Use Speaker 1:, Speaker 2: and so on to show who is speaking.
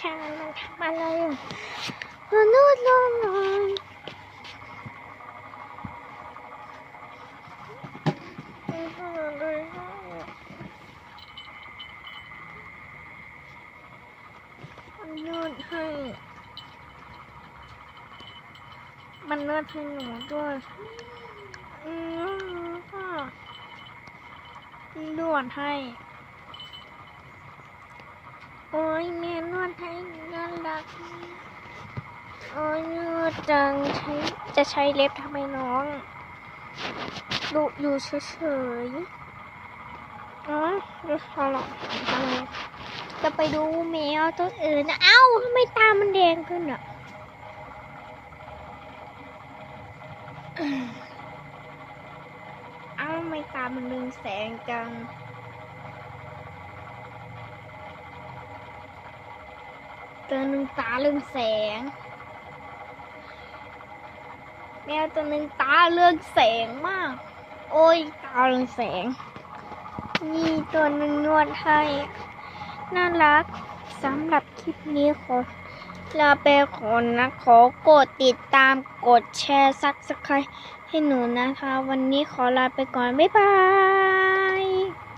Speaker 1: ชามันทำอะไรอะมนุษย์ลงนอนมันทำอะไรให้อะมันนวดให้มันนวดให้หนูด้วยอืมค่ะนวดให้ โอ้ยแม่นวดให้น่ารักโอ้ยนวดจังใช้จะใช้เล็บทำไมน้องดูอยู่เฉยๆอ๋อเขาหรอกทำไมจะไปดูแมวตัวอื่นนะเอ้าทำไมตามันแดงขึ้นอะเอ้าทำไมตามันเรืองแสงจัง ตัวหนึ่งตาเรื่องแสง แมวตัวหนึ่งตาเรื่องแสงมาก โอ้ยตาเรื่องแสง นี่ตัวหนึ่งนวดให้ น่ารักสำหรับคลิปนี้ขอลาไปก่อนนะขอกดติดตามกดแชร์ซักสไครให้หนูนะคะ วันนี้ขอลาไปก่อน บ๊ายบาย